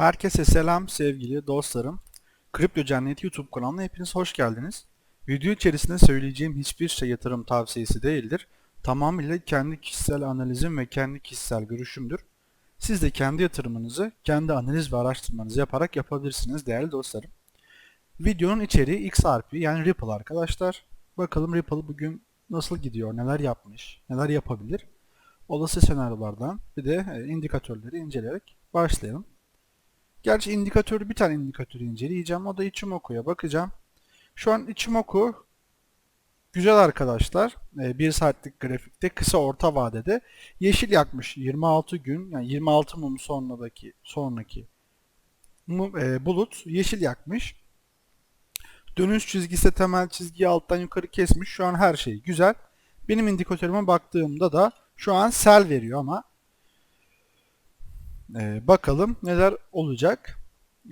Herkese selam sevgili dostlarım. Kripto Cennet YouTube kanalına hepiniz hoş geldiniz. Video içerisinde söyleyeceğim hiçbir şey yatırım tavsiyesi değildir. Tamamıyla kendi kişisel analizim ve kendi kişisel görüşümdür. Siz de kendi yatırımınızı, kendi analiz ve araştırmanızı yaparak yapabilirsiniz değerli dostlarım. Videonun içeriği XRP yani Ripple arkadaşlar. Bakalım Ripple bugün nasıl gidiyor, neler yapmış, neler yapabilir. Olası senaryolardan bir de e, indikatörleri inceleyerek başlayalım. Gerçi indikatörü bir tane indikatörü inceleyeceğim. O da Ichimoku'ya bakacağım. Şu an Ichimoku güzel arkadaşlar. 1 saatlik grafikte kısa orta vadede yeşil yakmış 26 gün yani 26 mum sonraki sonraki mum, e, bulut yeşil yakmış. Dönüş çizgisi temel çizgiyi alttan yukarı kesmiş. Şu an her şey güzel. Benim indikatörüme baktığımda da şu an sel veriyor ama ee, bakalım neler olacak.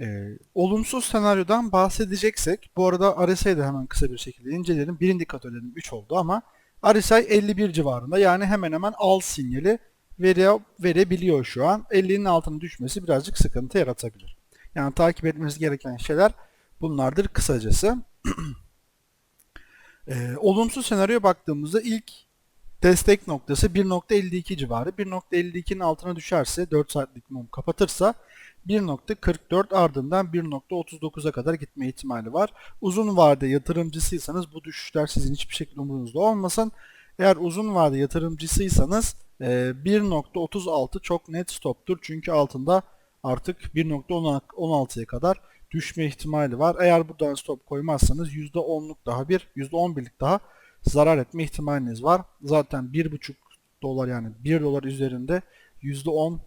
Ee, olumsuz senaryodan bahsedeceksek, bu arada RSI'yi de hemen kısa bir şekilde inceleyelim. Bir indikatörlerin 3 oldu ama RSI 51 civarında yani hemen hemen al sinyali vere, verebiliyor şu an. 50'nin altına düşmesi birazcık sıkıntı yaratabilir. Yani takip etmemiz gereken şeyler bunlardır kısacası. ee, olumsuz senaryoya baktığımızda ilk destek noktası 1.52 civarı. 1.52'nin altına düşerse 4 saatlik mum kapatırsa 1.44 ardından 1.39'a kadar gitme ihtimali var. Uzun vade yatırımcısıysanız bu düşüşler sizin hiçbir şekilde umurunuzda olmasın. Eğer uzun vade yatırımcısıysanız 1.36 e, çok net stoptur. Çünkü altında artık 1.16'ya kadar düşme ihtimali var. Eğer buradan stop koymazsanız %10'luk daha bir, %11'lik daha zarar etme ihtimaliniz var. Zaten 1,5 dolar yani 1 dolar üzerinde %10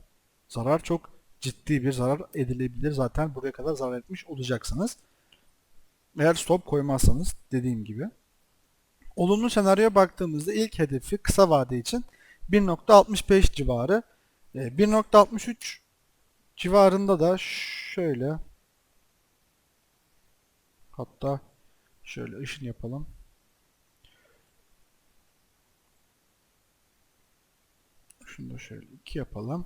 zarar çok ciddi bir zarar edilebilir. Zaten buraya kadar zarar etmiş olacaksınız. Eğer stop koymazsanız dediğim gibi. Olumlu senaryoya baktığımızda ilk hedefi kısa vade için 1.65 civarı. 1.63 e, civarında da şöyle hatta şöyle ışın yapalım. Şunu da şöyle 2 yapalım.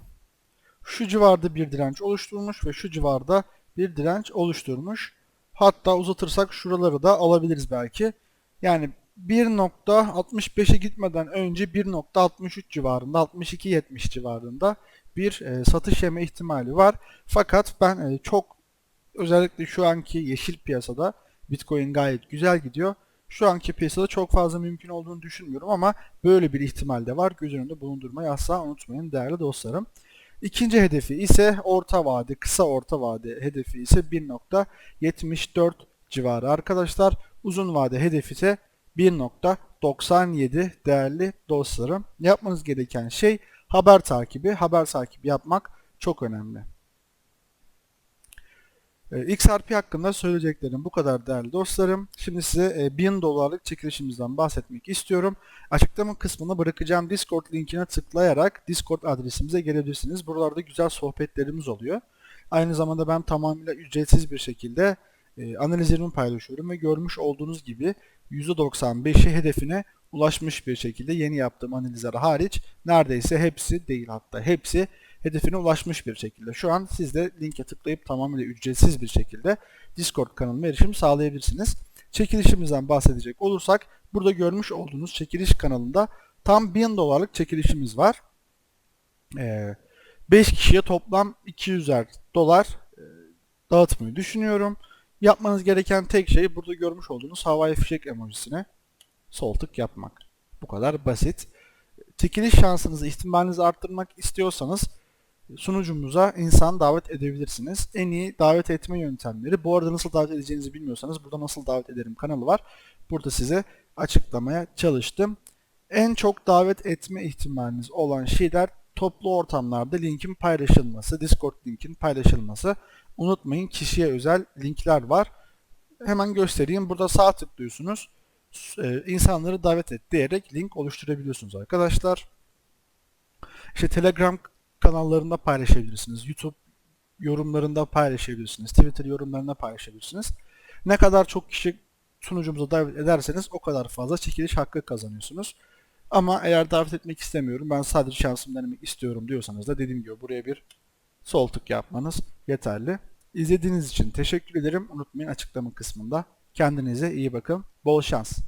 Şu civarda bir direnç oluşturmuş ve şu civarda bir direnç oluşturmuş. Hatta uzatırsak şuraları da alabiliriz belki. Yani 1.65'e gitmeden önce 1.63 civarında 62.70 civarında bir e, satış yeme ihtimali var. Fakat ben e, çok özellikle şu anki yeşil piyasada Bitcoin gayet güzel gidiyor. Şu anki piyasada çok fazla mümkün olduğunu düşünmüyorum ama böyle bir ihtimal de var. Göz önünde bulundurmayı asla unutmayın değerli dostlarım. İkinci hedefi ise orta vade, kısa orta vade hedefi ise 1.74 civarı arkadaşlar. Uzun vade hedefi ise 1.97 değerli dostlarım. Yapmanız gereken şey haber takibi. Haber takibi yapmak çok önemli. E, XRP hakkında söyleyeceklerim bu kadar değerli dostlarım. Şimdi size 1000 e, dolarlık çekilişimizden bahsetmek istiyorum. Açıklama kısmına bırakacağım Discord linkine tıklayarak Discord adresimize gelebilirsiniz. Buralarda güzel sohbetlerimiz oluyor. Aynı zamanda ben tamamıyla ücretsiz bir şekilde e, analizlerimi paylaşıyorum ve görmüş olduğunuz gibi %95'i hedefine ulaşmış bir şekilde yeni yaptığım analizler hariç neredeyse hepsi değil hatta hepsi hedefine ulaşmış bir şekilde. Şu an siz de linke tıklayıp tamamıyla ücretsiz bir şekilde Discord kanalıma erişim sağlayabilirsiniz. Çekilişimizden bahsedecek olursak burada görmüş olduğunuz çekiliş kanalında tam 1000 dolarlık çekilişimiz var. Ee, 5 kişiye toplam 200'er dolar e, dağıtmayı düşünüyorum. Yapmanız gereken tek şey burada görmüş olduğunuz havai fişek emojisine sol tık yapmak. Bu kadar basit. Çekiliş şansınızı, ihtimalinizi arttırmak istiyorsanız sunucumuza insan davet edebilirsiniz. En iyi davet etme yöntemleri. Bu arada nasıl davet edeceğinizi bilmiyorsanız burada nasıl davet ederim kanalı var. Burada size açıklamaya çalıştım. En çok davet etme ihtimaliniz olan şeyler toplu ortamlarda linkin paylaşılması, Discord linkin paylaşılması. Unutmayın kişiye özel linkler var. Hemen göstereyim. Burada sağ tıklıyorsunuz. Ee, insanları davet et diyerek link oluşturabiliyorsunuz arkadaşlar. İşte Telegram kanallarında paylaşabilirsiniz. YouTube yorumlarında paylaşabilirsiniz. Twitter yorumlarında paylaşabilirsiniz. Ne kadar çok kişi sunucumuza davet ederseniz o kadar fazla çekiliş hakkı kazanıyorsunuz. Ama eğer davet etmek istemiyorum, ben sadece şansımı denemek istiyorum diyorsanız da dediğim gibi buraya bir sol tık yapmanız yeterli. İzlediğiniz için teşekkür ederim. Unutmayın açıklama kısmında. Kendinize iyi bakın. Bol şans.